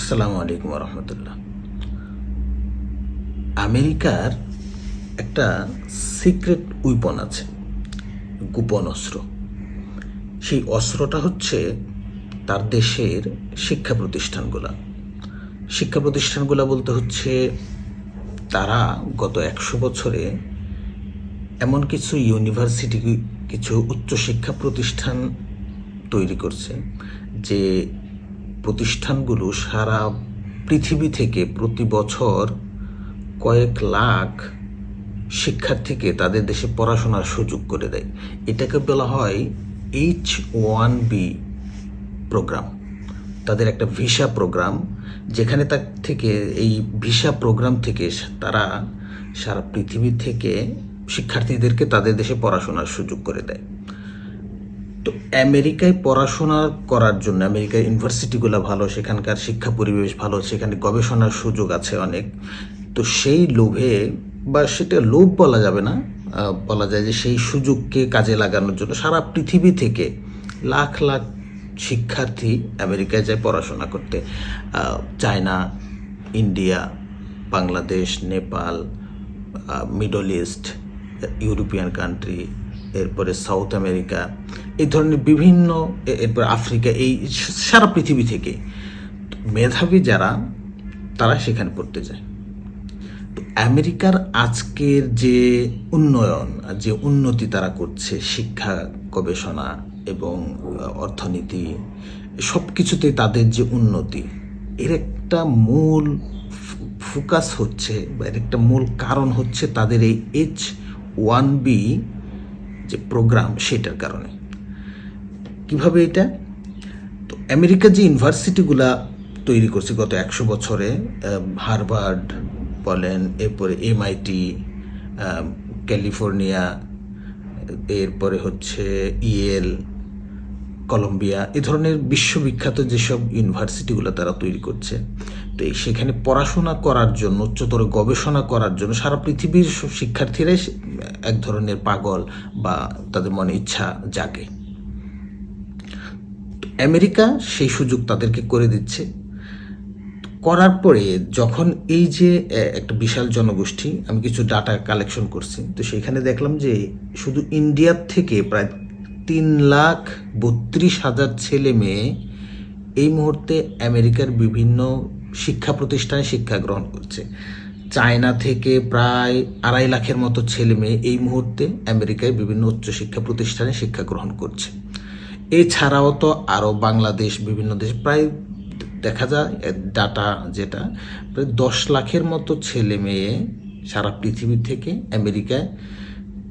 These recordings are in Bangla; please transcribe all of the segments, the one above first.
আসসালামু আলাইকুম রহমতুল্লাহ। আমেরিকার একটা সিক্রেট উইপন আছে, গোপন অস্ত্র। সেই অস্ত্রটা হচ্ছে তার দেশের শিক্ষা প্রতিষ্ঠানগুলা। শিক্ষা প্রতিষ্ঠানগুলা বলতে হচ্ছে তারা গত একশো বছরে এমন কিছু ইউনিভার্সিটি, কিছু উচ্চশিক্ষা প্রতিষ্ঠান তৈরি করছে, যে প্রতিষ্ঠানগুলো সারা পৃথিবী থেকে প্রতি বছর কয়েক লাখ শিক্ষার্থীকে তাদের দেশে পড়াশোনার সুযোগ করে দেয়। এটাকে বলা হয় এইচ ওয়ান বি প্রোগ্রাম তাদের একটা ভিসা প্রোগ্রাম যেখানে তার থেকে, এই ভিসা প্রোগ্রাম থেকে তারা সারা পৃথিবী থেকে শিক্ষার্থীদেরকে তাদের দেশে পড়াশোনার সুযোগ করে দেয়। তো আমেরিকায় পড়াশোনা করার জন্য আমেরিকার ইউনিভার্সিটিগুলো ভালো, সেখানকার শিক্ষা পরিবেশ ভালো, সেখানে গবেষণার সুযোগ আছে অনেক। তো সেই লোভে, বা সেটা লোভ বলা যাবে না বলা যায় যে সেই সুযোগকে কাজে লাগানোর জন্য সারা পৃথিবী থেকে লাখ লাখ শিক্ষার্থী আমেরিকায় যায় পড়াশোনা করতে। China, India, Bangladesh, Nepal Middle East, European country এরপরে সাউথ আমেরিকা, এই ধরনের বিভিন্ন এরপর আফ্রিকা, এই সারা পৃথিবী থেকে মেধাবী যারা, তারা সেখানে পড়তে যায়। তো আমেরিকার আজকের যে উন্নয়ন, যে উন্নতি তারা করছে, শিক্ষা, গবেষণা এবং অর্থনীতি সব কিছুতে তাদের যে উন্নতি, এর একটা মূল ফোকাস হচ্ছে বা এর একটা মূল কারণ হচ্ছে তাদের এই এইচ ওয়ান বি যে প্রোগ্রাম সেটার কারণে। কীভাবে এটা? তো আমেরিকা যে ইউনিভার্সিটিগুলা তৈরি করছে গত একশো বছরে হারভার্ড বলেন, এরপরে এমআইটি ক্যালিফোর্নিয়া, এরপরে হচ্ছে ইয়েল কলম্বিয়া, এ ধরনের বিশ্ববিখ্যাত যেসব ইউনিভার্সিটিগুলো তারা তৈরি করছে, তো সেখানে পড়াশোনা করার জন্য, উচ্চতর গবেষণা করার জন্য সারা পৃথিবীর শিক্ষার্থীরাই এক ধরনের পাগল বা তাদের মনে ইচ্ছা জাগে। আমেরিকা সেই সুযোগ তাদেরকে করে দিচ্ছে। করার পরে যখন এই যে একটা বিশাল জনগোষ্ঠী, আমি কিছু ডাটা কালেকশন করছি, তো সেখানে দেখলাম যে শুধু ইন্ডিয়ার থেকে প্রায় তিন লাখ বত্রিশ হাজার ছেলে মেয়ে এই মুহূর্তে আমেরিকার বিভিন্ন শিক্ষা প্রতিষ্ঠানে শিক্ষা গ্রহণ করছে। চায়না থেকে প্রায় আড়াই লাখের মতো ছেলে মেয়ে এই মুহূর্তে আমেরিকায় বিভিন্ন উচ্চশিক্ষা প্রতিষ্ঠানে শিক্ষা গ্রহণ করছে। এছাড়াও তো আরও বাংলাদেশ, বিভিন্ন দেশ, প্রায় দেখা যায়, ডাটা যেটা, প্রায় দশ লাখের মতো ছেলে মেয়ে সারা পৃথিবী থেকে আমেরিকায়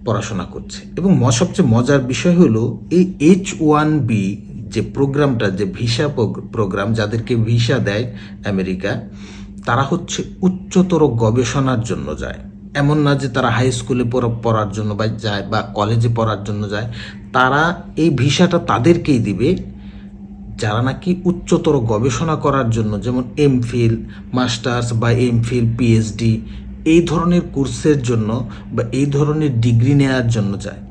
পড়াশোনা করছে। এবং সবচেয়ে মজার বিষয় হলো এই এইচ ওয়ান বি যে প্রোগ্রামটা, যে ভিসা প্রোগ্রাম যাদেরকে ভিসা দেয় আমেরিকা, তারা হচ্ছে উচ্চতর গবেষণার জন্য যায়। এমন না যে তারা হাই স্কুলে পড়া- পড়ার জন্য বা যায় বা কলেজে পড়ার জন্য যায়। তারা এই ভিসাটা তাদেরকেই দিবে যারা নাকি উচ্চতর গবেষণা করার জন্য, যেমন এমফিল মাস্টার্স বা এমফিল পিএইচডি এই ধরনের কোর্সের জন্য বা এই ধরনের ডিগ্রি নেওয়ার জন্য যায়।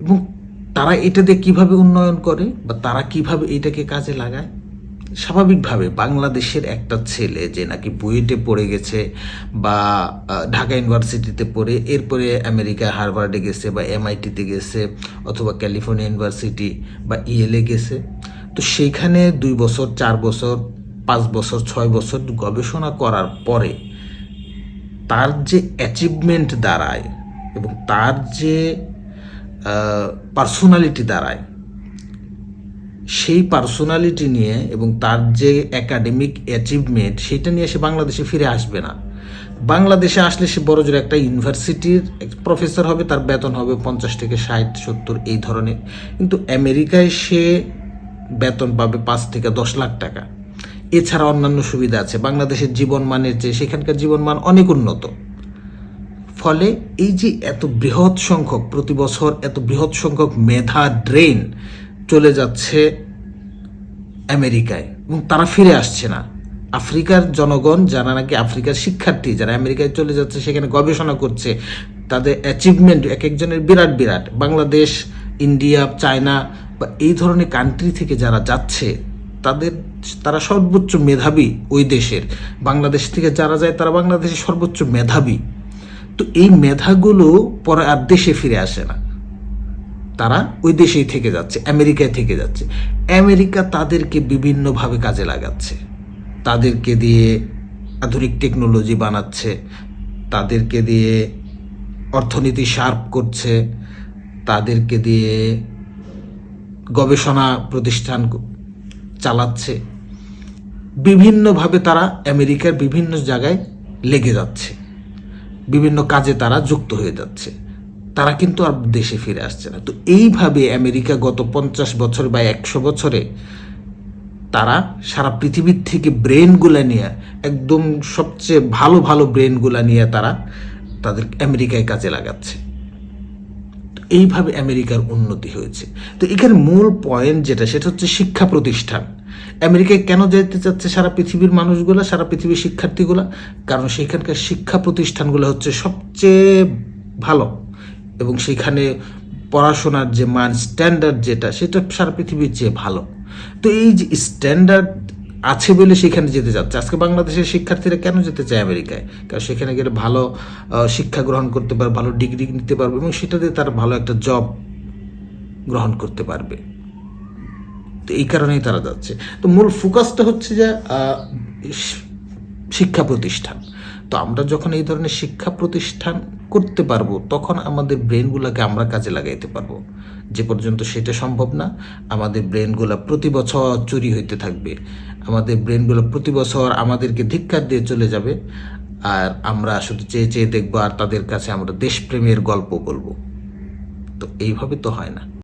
এবং তারা এটা দিয়ে কীভাবে উন্নয়ন করে বা তারা কীভাবে এটাকে কাজে লাগায়? স্বাভাবিকভাবে বাংলাদেশের একটা ছেলে যে নাকি বুয়েটে পড়ে গেছে বা ঢাকা ইউনিভার্সিটিতে পড়ে, এরপরে আমেরিকা, হার্ভার্ডে গেছে বা এমআইটিতে গেছে অথবা ক্যালিফোর্নিয়া ইউনিভার্সিটি বা ইএলএ গেছে। তো সেইখানে দুই বছর, চার বছর, পাঁচ বছর, ছয় বছর গবেষণা করার পরে তার যে অ্যাচিভমেন্ট দাঁড়ায় এবং তার যে পার্সোনালিটি দাঁড়ায়, সেই পার্সোনালিটি নিয়ে এবং তার যে একাডেমিক অ্যাচিভমেন্ট সেটা নিয়ে সে বাংলাদেশে ফিরে আসবে না। বাংলাদেশে আসলে সে বড় জোর একটা ইউনিভার্সিটির প্রফেসর হবে, তার বেতন হবে পঞ্চাশ থেকে ষাট, সত্তর, এই ধরনের। কিন্তু আমেরিকায় সে বেতন পাবে পাঁচ থেকে দশ লাখ টাকা। এছাড়া অন্যান্য সুবিধা আছে। বাংলাদেশের জীবনমানের যে সেখানকার জীবনমান অনেক উন্নত। ফলে এই যে এত বৃহৎ সংখ্যক, প্রতি বছর এত বৃহৎ সংখ্যক মেধা ড্রেন চলে যাচ্ছে আমেরিকায় এবং তারা ফিরে আসছে না। আফ্রিকার জনগণ যারা নাকি আফ্রিকার শিক্ষার্থী, যারা আমেরিকায় চলে যাচ্ছে, সেখানে গবেষণা করছে, তাদের অ্যাচিভমেন্ট এক একজনের বিরাট বিরাট। বাংলাদেশ, ইন্ডিয়া, চায়না বা এই ধরনের কান্ট্রি থেকে যারা যাচ্ছে তাদের তারা সর্বোচ্চ মেধাবী ওই দেশের। বাংলাদেশ থেকে যারা যায় তারা বাংলাদেশের সর্বোচ্চ মেধাবী। তো এই মেধাগুলো পরে আর দেশে ফিরে আসে না। তারা ওই দেশেই থেকে যাচ্ছে, আমেরিকায় থেকে যাচ্ছে। আমেরিকা তাদেরকে বিভিন্নভাবে কাজে লাগাচ্ছে। তাদেরকে দিয়ে আধুনিক টেকনোলজি বানাচ্ছে, তাদেরকে দিয়ে অর্থনীতি শার্প করছে, তাদেরকে দিয়ে গবেষণা প্রতিষ্ঠান চালাচ্ছে। বিভিন্নভাবে তারা আমেরিকার বিভিন্ন জায়গায় লেগে যাচ্ছে। বিভিন্ন কাজে তারা যুক্ত হয়ে যাচ্ছে। তারা কিন্তু আর দেশে ফিরে আসছে না। তো এইভাবে আমেরিকা গত পঞ্চাশ বছর বা একশো বছরে তারা সারা পৃথিবীর থেকে ব্রেনগুলো নিয়ে, একদম সবচেয়ে ভালো ভালো ব্রেনগুলো নিয়ে তারা তাদের আমেরিকায় কাজে লাগাচ্ছে। এইভাবে আমেরিকার উন্নতি হয়েছে। তো এখানে মূল পয়েন্ট যেটা, সেটা হচ্ছে শিক্ষা প্রতিষ্ঠান। আমেরিকায় কেন যেতে চাচ্ছে সারা পৃথিবীর মানুষগুলো, সারা পৃথিবীর শিক্ষার্থীগুলা? কারণ সেখানকার শিক্ষা প্রতিষ্ঠানগুলো হচ্ছে সবচেয়ে ভালো। এবং সেখানে পড়াশোনার যে মান স্ট্যান্ডার্ড যেটা, সেটা সারা পৃথিবীর চেয়ে ভালো। তো এই যে স্ট্যান্ডার্ড আছে বলে সেখানে যেতে চাচ্ছে। আজকে বাংলাদেশের শিক্ষার্থীরা কেন যেতে চায় আমেরিকায়? কারণ সেখানে গেলে ভালো শিক্ষা গ্রহণ করতে পারবে, ভালো ডিগ্রি নিতে পারবে এবং সেটা দিয়ে তারা ভালো একটা জব গ্রহণ করতে পারবে। তো এই কারণেই তারা যাচ্ছে। তো মূল ফোকাসটা হচ্ছে যে শিক্ষা প্রতিষ্ঠান। তো আমরা যখন এই ধরনের শিক্ষা প্রতিষ্ঠান করতে পারব, তখন আমাদের ব্রেনগুলোকে আমরা কাজে লাগাইতে পারব। যে পর্যন্ত সেটা সম্ভব না, আমাদের ব্রেনগুলো প্রতি বছর চুরি হইতে থাকবে। আমাদের ব্রেনগুলো প্রতি বছর আমাদেরকে ধিক্ষার দিয়ে চলে যাবে। আর আমরা শুধু চেয়ে চেয়ে দেখব আর তাদের কাছে আমরা দেশপ্রেমের গল্প বলব। তো এইভাবে তো হয় না।